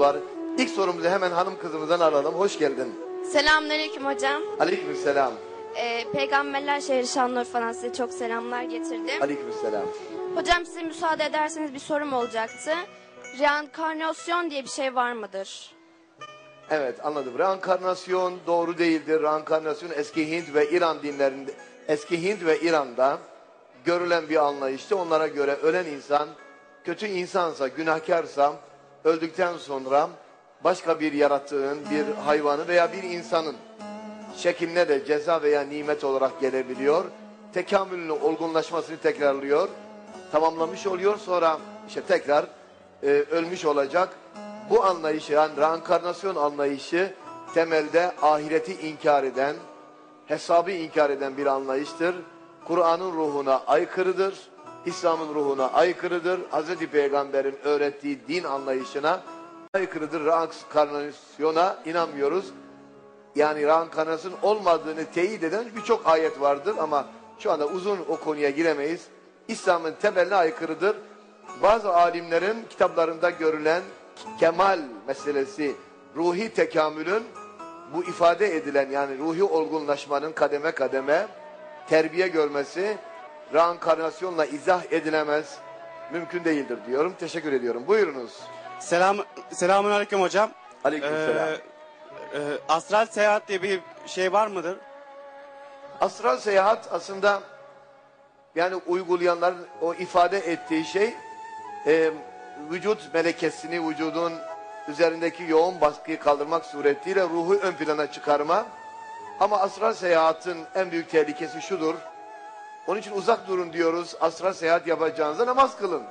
var. İlk sorumuzu hemen hanım kızımızdan alalım. Hoş geldin. Selamünaleyküm hocam. Aleykümselam. Ee, Peygamberler şehri Şanlıurfa'dan size çok selamlar getirdim. Aleykümselam. Hocam size müsaade ederseniz bir sorum olacaktı. Reenkarnasyon diye bir şey var mıdır? Evet anladım. Reenkarnasyon doğru değildir. Reenkarnasyon eski Hint ve İran dinlerinde, eski Hint ve İran'da görülen bir anlayıştı. Onlara göre ölen insan kötü insansa, günahkarsa öldükten sonra başka bir yaratığın, bir hayvanı veya bir insanın şekline de ceza veya nimet olarak gelebiliyor. Tekamülünü, olgunlaşmasını tekrarlıyor. Tamamlamış oluyor. Sonra işte tekrar e, ölmüş olacak. Bu anlayışı yani reenkarnasyon anlayışı temelde ahireti inkar eden, hesabı inkar eden bir anlayıştır. Kur'an'ın ruhuna aykırıdır. İslam'ın ruhuna aykırıdır. Hz. Peygamber'in öğrettiği din anlayışına aykırıdır. Reenkarnasyona inanmıyoruz. Yani reenkarnasyon olmadığını teyit eden birçok ayet vardır ama şu anda uzun o konuya giremeyiz. İslam'ın temeline aykırıdır. Bazı alimlerin kitaplarında görülen kemal meselesi, ruhi tekamülün bu ifade edilen yani ruhi olgunlaşmanın kademe kademe terbiye görmesi reenkarnasyonla izah edilemez, mümkün değildir diyorum. Teşekkür ediyorum. Buyurunuz. Selam, selamun aleyküm hocam. Aleykümselam. Ee, e, astral seyahat diye bir şey var mıdır? Astral seyahat aslında yani uygulayanların o ifade ettiği şey e, vücut melekesini vücudun üzerindeki yoğun baskıyı kaldırmak suretiyle ruhu ön plana çıkarma. Ama astral seyahatin en büyük tehlikesi şudur. Onun için uzak durun diyoruz. Astral seyahat yapacağınızda namaz kılın.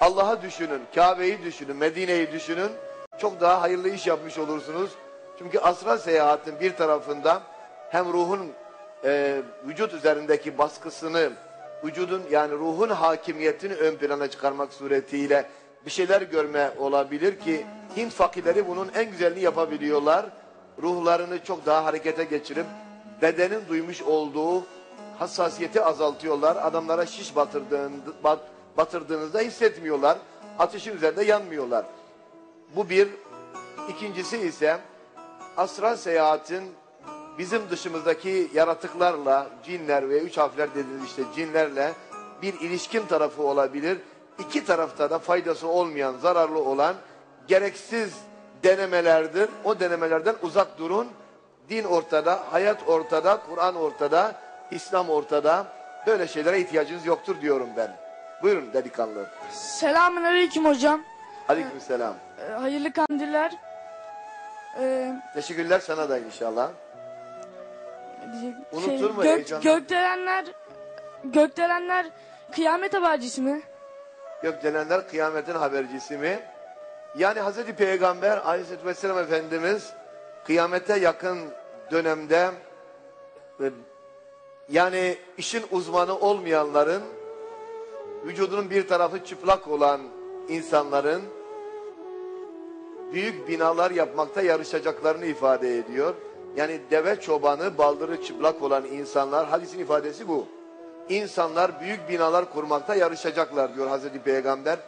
Allah'a düşünün, Kabe'yi düşünün, Medine'yi düşünün. Çok daha hayırlı iş yapmış olursunuz. Çünkü astral seyahatin bir tarafında hem ruhun e, vücut üzerindeki baskısını, vücudun yani ruhun hakimiyetini ön plana çıkarmak suretiyle bir şeyler görme olabilir ki Hint fakirleri bunun en güzelini yapabiliyorlar. Ruhlarını çok daha harekete geçirip bedenin duymuş olduğu hassasiyeti azaltıyorlar. Adamlara şiş batırdığında, bat, batırdığınızda hissetmiyorlar. Ateşin üzerinde yanmıyorlar. Bu bir. İkincisi ise astral seyahatin bizim dışımızdaki yaratıklarla, cinler ve üç harfler dediğiniz işte cinlerle bir ilişkin tarafı olabilir. İki tarafta da faydası olmayan, zararlı olan gereksiz denemelerdir. O denemelerden uzak durun. Din ortada, hayat ortada, Kur'an ortada, İslam ortada. Böyle şeylere ihtiyacınız yoktur diyorum ben. Buyurun delikanlı. Selamünaleyküm hocam. Aleykümselam. Ee, hayırlı kandiller. Ee, Teşekkürler sana da inşallah. diyecek- Unutur mu gök, heyecanı? gökdelenler gökdelenler kıyamet habercisi mi? Gökdelenler kıyametin habercisi mi? Yani Hazreti Peygamber Aleyhisselatü Vesselam Efendimiz kıyamete yakın dönemde e, yani işin uzmanı olmayanların vücudunun bir tarafı çıplak olan insanların büyük binalar yapmakta yarışacaklarını ifade ediyor. Yani deve çobanı, baldırı çıplak olan insanlar, hadisin ifadesi bu. İnsanlar büyük binalar kurmakta yarışacaklar diyor Hazreti Peygamber.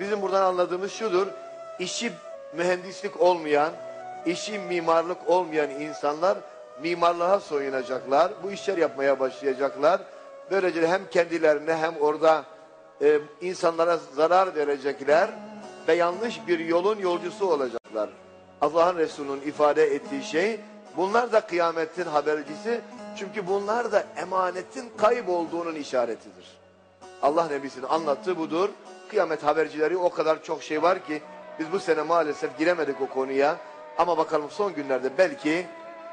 Bizim buradan anladığımız şudur. İşi mühendislik olmayan, işi mimarlık olmayan insanlar mimarlığa soyunacaklar. Bu işler yapmaya başlayacaklar. Böylece hem kendilerine hem orada e, insanlara zarar verecekler ve yanlış bir yolun yolcusu olacaklar. Allah'ın Resulü'nün ifade ettiği şey bunlar da kıyametin habercisi çünkü bunlar da emanetin kaybolduğunun işaretidir. Allah Nebisi'nin anlattığı budur. Kıyamet habercileri o kadar çok şey var ki biz bu sene maalesef giremedik o konuya. Ama bakalım son günlerde belki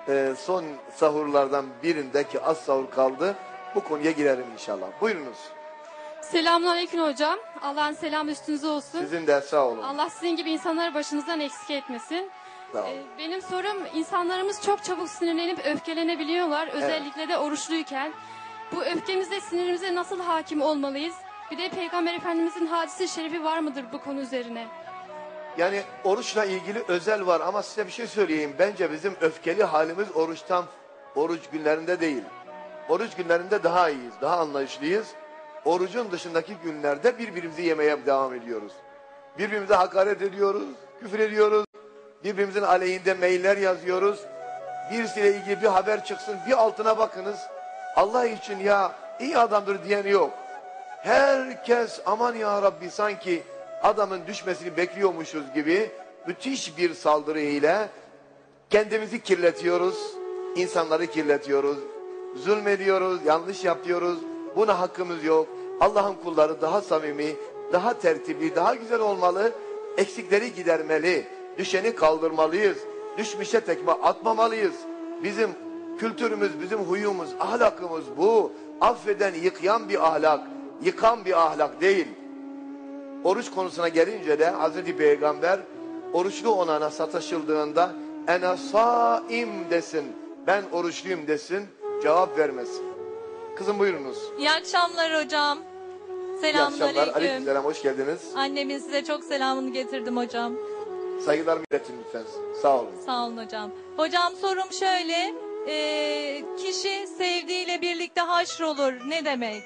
e, son sahurlardan birindeki az sahur kaldı. Bu konuya girerim inşallah. Buyurunuz. Selamünaleyküm hocam. Allah'ın selamı üstünüze olsun. Sizin de sağ olun. Allah sizin gibi insanları başınızdan eksik etmesin. Sağ olun. Ee, Benim sorum insanlarımız çok çabuk sinirlenip öfkelenebiliyorlar. Özellikle de oruçluyken. Bu öfkemize sinirimize nasıl hakim olmalıyız? Bir de Peygamber Efendimizin hadisi şerifi var mıdır bu konu üzerine? Yani oruçla ilgili özel var ama size bir şey söyleyeyim. Bence bizim öfkeli halimiz oruçtan, oruç günlerinde değil. Oruç günlerinde daha iyiyiz, daha anlayışlıyız. Orucun dışındaki günlerde birbirimizi yemeye devam ediyoruz. Birbirimize hakaret ediyoruz, küfür ediyoruz, Birbirimizin aleyhinde mailler yazıyoruz. Birisiyle ilgili bir haber çıksın bir altına bakınız. Allah için ya iyi adamdır diyen yok. Herkes aman ya Rabbi sanki adamın düşmesini bekliyormuşuz gibi müthiş bir saldırı ile kendimizi kirletiyoruz, insanları kirletiyoruz, zulmediyoruz, yanlış yapıyoruz. Buna hakkımız yok. Allah'ın kulları daha samimi, daha tertipli, daha güzel olmalı. Eksikleri gidermeli, düşeni kaldırmalıyız. Düşmüşe tekme atmamalıyız. Bizim kültürümüz, bizim huyumuz, ahlakımız bu. Affeden, yıkayan bir ahlak, yıkan bir ahlak değil. Oruç konusuna gelince de Hazreti Peygamber oruçlu olana sataşıldığında ene saim desin. Ben oruçluyum desin. Cevap vermesin. Kızım buyurunuz. İyi akşamlar hocam. İyi akşamlar. Selamünaleyküm. Aleykümselam. Hoş geldiniz. Annemin size çok selamını getirdim hocam. Saygılarımı iletin lütfen. Sağ olun. Sağ olun hocam. Hocam sorum şöyle. Ee, kişi sevdiğiyle birlikte haşrolur. Ne demek?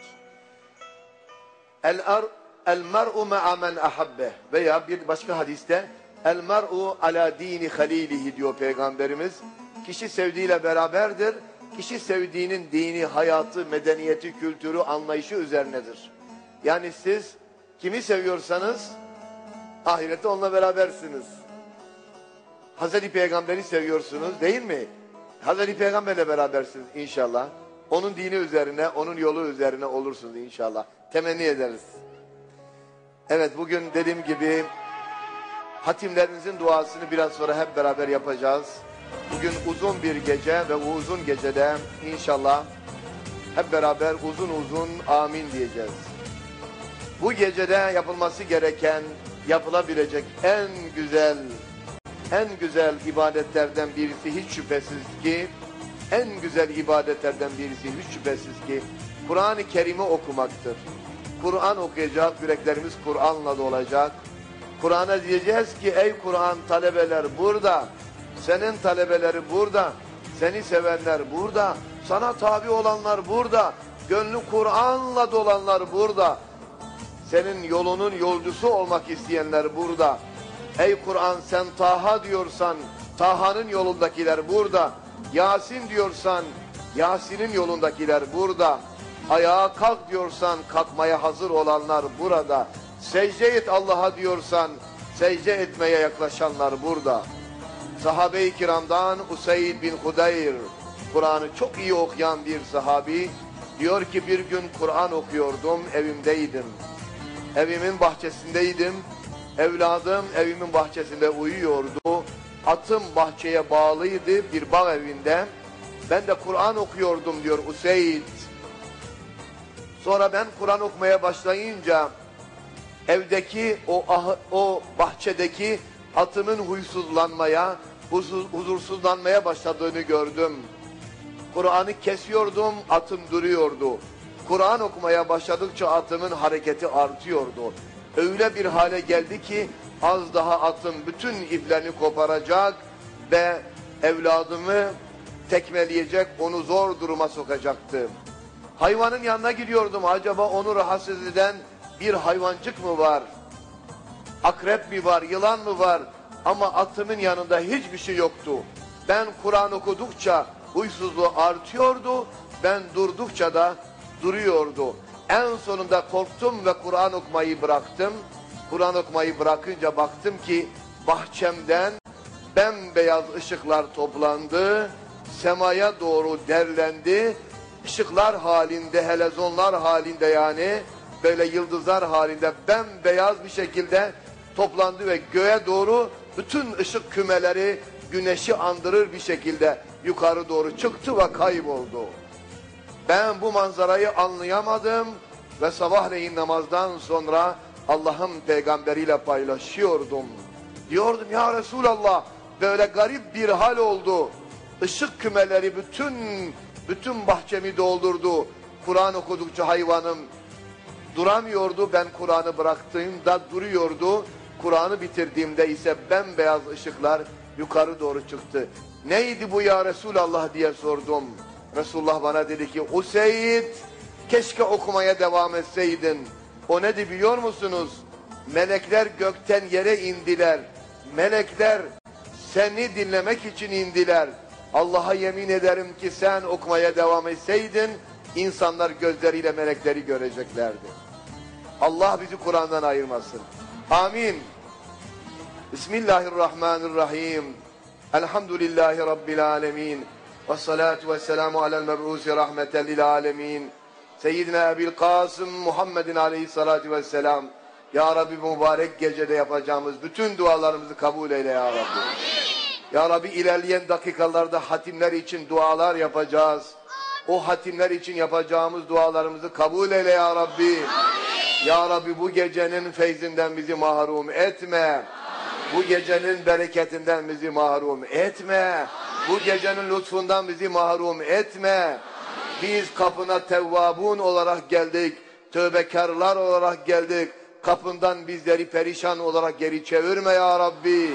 El ar el mer'u ma'a men ahabbe veya bir başka hadiste el mer'u ala dini halilihi diyor peygamberimiz. Kişi sevdiğiyle beraberdir. Kişi sevdiğinin dini, hayatı, medeniyeti, kültürü, anlayışı üzerinedir. Yani siz kimi seviyorsanız ahirette onunla berabersiniz. Hazreti Peygamber'i seviyorsunuz değil mi? Hazreti Peygamberle berabersiniz inşallah. Onun dini üzerine, onun yolu üzerine olursunuz inşallah. Temenni ederiz. Evet bugün dediğim gibi hatimlerinizin duasını biraz sonra hep beraber yapacağız. Bugün uzun bir gece ve bu uzun gecede inşallah hep beraber uzun uzun amin diyeceğiz. Bu gecede yapılması gereken, yapılabilecek en güzel, en güzel ibadetlerden birisi hiç şüphesiz ki, en güzel ibadetlerden birisi hiç şüphesiz ki Kur'an-ı Kerim'i okumaktır. Kur'an okuyacak, yüreklerimiz Kur'an'la dolacak. Kur'an'a diyeceğiz ki ey Kur'an talebeler burada, senin talebeleri burada, seni sevenler burada, sana tabi olanlar burada, gönlü Kur'an'la dolanlar burada. Senin yolunun yolcusu olmak isteyenler burada. Ey Kur'an sen Taha diyorsan Taha'nın yolundakiler burada. Yasin diyorsan Yasin'in yolundakiler burada. Ayağa kalk diyorsan kalkmaya hazır olanlar burada. Secde et Allah'a diyorsan secde etmeye yaklaşanlar burada. Sahabe-i kiramdan Useyd bin Hudayr Kur'an'ı çok iyi okuyan bir sahabi diyor ki bir gün Kur'an okuyordum evimdeydim. Evimin bahçesindeydim. Evladım evimin bahçesinde uyuyordu. Atım bahçeye bağlıydı bir bağ evinde. Ben de Kur'an okuyordum diyor Useyd. Sonra ben Kur'an okumaya başlayınca evdeki o ah- o bahçedeki atımın huysuzlanmaya, huzur- huzursuzlanmaya başladığını gördüm. Kur'an'ı kesiyordum, atım duruyordu. Kur'an okumaya başladıkça atımın hareketi artıyordu. Öyle bir hale geldi ki az daha atım bütün iplerini koparacak ve evladımı tekmeleyecek, onu zor duruma sokacaktı. Hayvanın yanına gidiyordum. Acaba onu rahatsız eden bir hayvancık mı var? Akrep mi var, yılan mı var? Ama atımın yanında hiçbir şey yoktu. Ben Kur'an okudukça huysuzluğu artıyordu. Ben durdukça da duruyordu. En sonunda korktum ve Kur'an okumayı bıraktım. Kur'an okumayı bırakınca baktım ki bahçemden bembeyaz ışıklar toplandı. Semaya doğru derlendi. Işıklar halinde, helezonlar halinde yani böyle yıldızlar halinde bembeyaz bir şekilde toplandı ve göğe doğru bütün ışık kümeleri güneşi andırır bir şekilde yukarı doğru çıktı ve kayboldu. Ben bu manzarayı anlayamadım ve sabahleyin namazdan sonra Allah'ın peygamberiyle paylaşıyordum. Diyordum ya Resulallah böyle garip bir hal oldu. Işık kümeleri bütün bütün bahçemi doldurdu. Kur'an okudukça hayvanım duramıyordu. Ben Kur'an'ı bıraktığımda duruyordu. Kur'an'ı bitirdiğimde ise bembeyaz ışıklar yukarı doğru çıktı. Neydi bu ya Resulallah diye sordum. Resulullah bana dedi ki Useyd keşke okumaya devam etseydin. O ne biliyor musunuz? Melekler gökten yere indiler. Melekler seni dinlemek için indiler. Allah'a yemin ederim ki sen okumaya devam etseydin insanlar gözleriyle melekleri göreceklerdi. Allah bizi Kur'an'dan ayırmasın. Amin. Bismillahirrahmanirrahim. Elhamdülillahi Rabbil alemin. Ve salatu ve selamu alel meb'usi rahmeten lil alemin. Seyyidina Ebil Kasım Muhammedin aleyhissalatu vesselam. Ya Rabbi mübarek gecede yapacağımız bütün dualarımızı kabul eyle ya Rabbi. Ya Rabbi ilerleyen dakikalarda hatimler için dualar yapacağız. O hatimler için yapacağımız dualarımızı kabul eyle ya Rabbi. Ya Rabbi bu gecenin feyzinden bizi mahrum etme. Bu gecenin bereketinden bizi mahrum etme. Bu gecenin lütfundan bizi mahrum etme. Biz kapına tevvabun olarak geldik. Tövbekarlar olarak geldik. Kapından bizleri perişan olarak geri çevirme ya Rabbi.